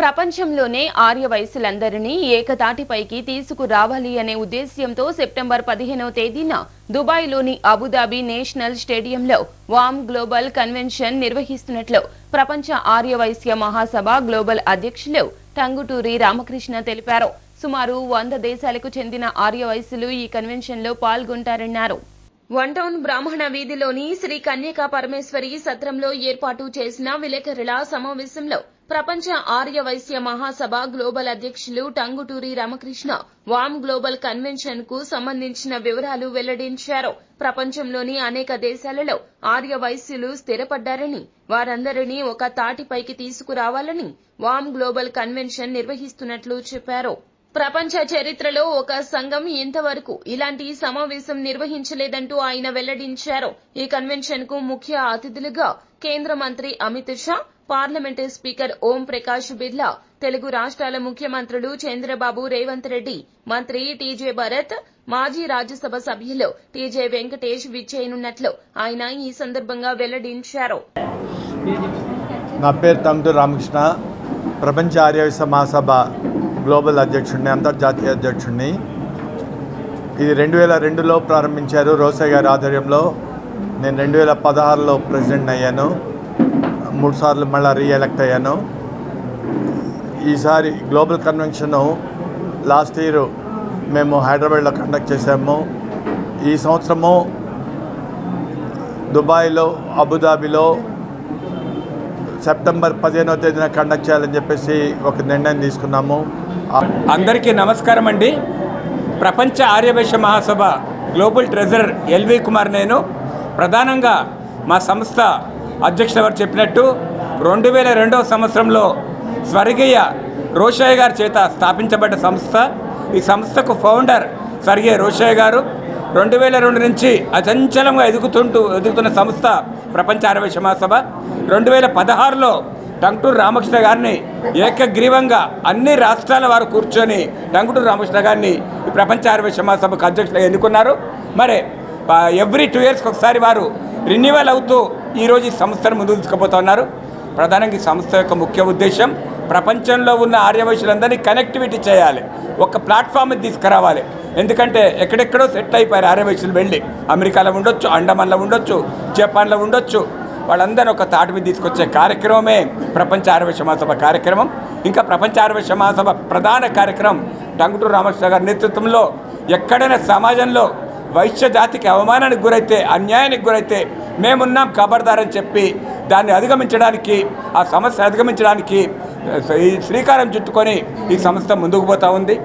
ప్రపంచంలోనే ఆర్య వయసులందరినీ ఏకతాటిపైకి తీసుకురావాలి అనే ఉద్దేశ్యంతో సెప్టెంబర్ పదిహేనవ తేదీన దుబాయ్లోని అబుదాబి నేషనల్ స్టేడియంలో వామ్ గ్లోబల్ కన్వెన్షన్ నిర్వహిస్తున్నట్లు ప్రపంచ ఆర్య వైశ్య మహాసభ గ్లోబల్ అధ్యక్షులు టంగుటూరి రామకృష్ణ తెలిపారు. సుమారు వంద దేశాలకు చెందిన ఆర్య వయసులు ఈ కన్వెన్షన్లో పాల్గొంటారన్నారు. వన్ టౌన్ బ్రాహ్మణ వీధిలోని శ్రీ కన్యకా పరమేశ్వరి సత్రంలో ఏర్పాటు చేసిన విలేకరుల సమావేశంలో ప్రపంచ ఆర్య వైశ్య మహాసభ గ్లోబల్ అధ్యక్షులు టంగుటూరి రామకృష్ణ వామ్ గ్లోబల్ కన్వెన్షన్కు సంబంధించిన వివరాలు వెల్లడించారు. ప్రపంచంలోని అనేక దేశాలలో ఆర్య వైశ్యులు స్థిరపడ్డారని వారందరినీ ఒక తాటిపైకి తీసుకురావాలని వామ్ గ్లోబల్ కన్వెన్షన్ నిర్వహిస్తున్నట్లు చెప్పారు. ప్రపంచ చరిత్రలో ఒక సంఘం ఇంతవరకు ఇలాంటి సమావేశం నిర్వహించలేదంటూ ఆయన వెల్లడించారు. ఈ కన్వెన్షన్కు ముఖ్య అతిథులుగా కేంద్ర మంత్రి అమిత్ షా పార్లమెంటు స్పీకర్ ఓం ప్రకాష్ బిర్లా తెలుగు రాష్ట్రాల ముఖ్యమంత్రులు చంద్రబాబు రేవంత్ రెడ్డి మంత్రి టీజే భరత్ మాజీ రాజ్యసభ సభ్యులు టీజే వెంకటేష్ విచ్చేయనున్నట్లు ఆయన ఈ సందర్భంగా వెల్లడించారు. నా పేరు తమ్ముడు రామకృష్ణ. ప్రపంచ ఆర్యవైశ్య మహాసభ గ్లోబల్ అధ్యక్షుడిని అంతర్జాతీయ అధ్యక్షుడిని. ఇది రెండు వేల రెండులో ప్రారంభించారు. రోసయ్య గారి ఆధ్వర్యంలో నేను రెండు వేల పదహారులో ప్రెసిడెంట్ అయ్యాను. మూడుసార్లు మళ్ళీ రీఎలెక్ట్ అయ్యాను. ఈసారి గ్లోబల్ కన్వెన్షన్ లాస్ట్ ఇయర్ మేము హైదరాబాద్లో కండక్ట్ చేశాము. ఈ సంవత్సరము దుబాయ్లో అబుదాబిలో సెప్టెంబర్ పదిహేనవ తేదీన కండక్ట్ చేయాలని చెప్పేసి ఒక నిర్ణయం తీసుకున్నాము. అందరికీ నమస్కారం అండి. ప్రపంచ Aryavaishya Mahasabha global treasurer L V Kumar నేను. ప్రధానంగా మా సంస్థ అధ్యక్షుల వారు చెప్పినట్టు రెండు వేల రెండవ సంవత్సరంలో స్వర్గీయ రోషయ్య గారి చేత స్థాపించబడ్డ సంస్థ. ఈ సంస్థకు ఫౌండర్ స్వర్గీయ రోషయ్య గారు రెండు వేల రెండు నుంచి అచంచలంగా ఎదుగుతుంటూ ఎదుగుతున్న సంస్థ ప్రపంచ ఆరవ మహాసభ రెండు వేల పదహారులో టంగుటూరు రామకృష్ణ గారిని ఏకగ్రీవంగా అన్ని రాష్ట్రాల వారు కూర్చొని టంగుటూరు రామకృష్ణ గారిని ఈ ప్రపంచ ఆరవ మహాసభకు అధ్యక్షులుగా ఎన్నుకున్నారు. మరి ఎవ్రీ టూ ఇయర్స్కి ఒకసారి వారు రిన్యూవల్ అవుతూ ఈరోజు ఈ సంస్థను ముందుకు తీసుకుపోతున్నారు ప్రధానంగా ఈ సంస్థ యొక్క ముఖ్య ఉద్దేశం ప్రపంచంలో ఉన్న ఆర్యవైశ్యులందరినీ కనెక్టివిటీ చేయాలి. ఒక ప్లాట్ఫామ్ తీసుకురావాలి. ఎందుకంటే ఎక్కడెక్కడో సెట్ అయిపోయారు ఆర్యవైశ్యులు వెళ్ళి. అమెరికాలో ఉండొచ్చు అండమాన్లో ఉండొచ్చు జపాన్లో ఉండొచ్చు. వాళ్ళందరూ ఒక తాటి మీద తీసుకొచ్చే కార్యక్రమమే ప్రపంచ ఆర్యవైశ్య మహాసభ కార్యక్రమం. ఇంకా ప్రపంచ ఆర్యవైశ్య మహాసభ ప్రధాన కార్యక్రమం టంగుటూరు రామకృష్ణ గారి నేతృత్వంలో ఎక్కడైనా సమాజంలో వైశ్య జాతికి అవమానానికి గురైతే అన్యాయానికి గురైతే మేమున్నాం ఖబర్దారని చెప్పి దాన్ని అధిగమించడానికి ఆ సమస్య అధిగమించడానికి ఈ శ్రీకారం చుట్టుకొని ఈ సంస్థ ముందుకు పోతా ఉంది.